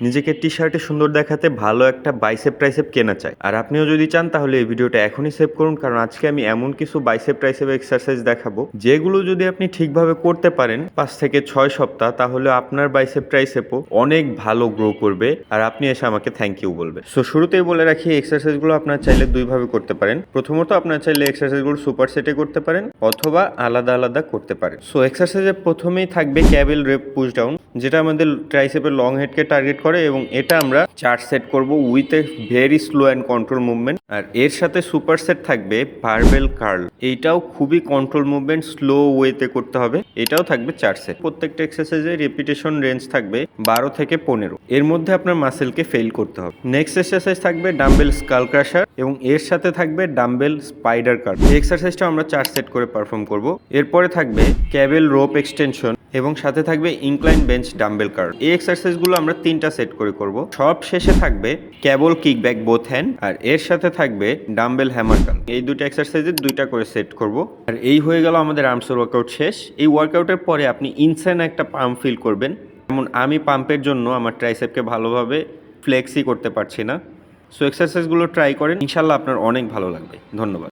নিজেকে টি শার্টে সুন্দর দেখাতে ভালো একটা বাইসেপ ট্রাইসেপ কেনা চাই। আর আপনিও যদি চান, তাহলে এই ভিডিওটা এখনই সেভ করুন, কারণ আজকে আমি এমন কিছু বাইসেপ ট্রাইসেপ এক্সারসাইজ দেখাবো, যেগুলো যদি আপনি ঠিকভাবে করতে পারেন পাঁচ থেকে ছয় সপ্তাহ, তাহলে আপনার বাইসেপ ট্রাইসেপও অনেক ভালো গ্রো করবে, আর আপনি এসে আমাকে থ্যাংক ইউ বলবে সো শুরুতেই বলে রাখি এক্সারসাইজগুলো আপনার চাইলে দুইভাবে করতে পারেন। প্রথমত, আপনার চাইলে এক্সারসাইজগুলো সুপার সেটে করতে পারেন, অথবা আলাদা আলাদা করতে পারেন। সো এক্সারসাইজের প্রথমেই থাকবে ক্যাবেল রেপ পুশ ডাউন যেটা আমাদের ট্রাইসেপের লং হেডকে টার্গেট করে এবং এটা আমরা চার সেট করব with a very slow and control movement. আর এর সাথে সুপার সেট থাকবে বারবেল কার্ল। এইটাও খুবই কন্ট্রোল মুভমেন্ট, স্লো ওয়েতে করতে হবে। এটাও থাকবে চার সেট। প্রত্যেকটা এক্সারসাইজে রেপিটেশন রেঞ্জ থাকবে বারো থেকে পনেরো। এর মধ্যে আপনার মাসেলকে ফেল করতে হবে। নেক্সট এক্সারসাইজ থাকবে ডাম্বেল স্কাল ক্রাশার এবং এর সাথে থাকবে ডাম্বেল স্পাইডার কার্ল। এই এক্সারসাইজটা আমরা চার সেট করে পারফর্ম করব। এরপরে থাকবে ক্যাবেল রোপ এক্সটেনশন। এবং সাথে থাকবে ইনক্লাইন বেঞ্চ ডাম্বেল কার্ড এই এক্সারসাইজগুলো আমরা তিনটা সেট করে করব। সব শেষে থাকবে cable kick back both hand আর এর সাথে থাকবে ডাম্বেল হ্যামার কার্ল এই দুটো এক্সারসাইজের দুইটা করে সেট করব। আর এই হয়ে গেল আমাদের আর্মসের ওয়ার্কআউট শেষ। এই ওয়ার্কআউটের পরে আপনি ইনসেন একটা পাম্প ফিল করবেন। যেমন আমি পাম্পের জন্য আমার ট্রাইসেপকে ভালোভাবে ফ্লেক্সি করতে পারছি না। সো এক্সারসাইজগুলো ট্রাই করেন। ইনশাল্লাহ আপনার অনেক ভালো লাগবে। ধন্যবাদ।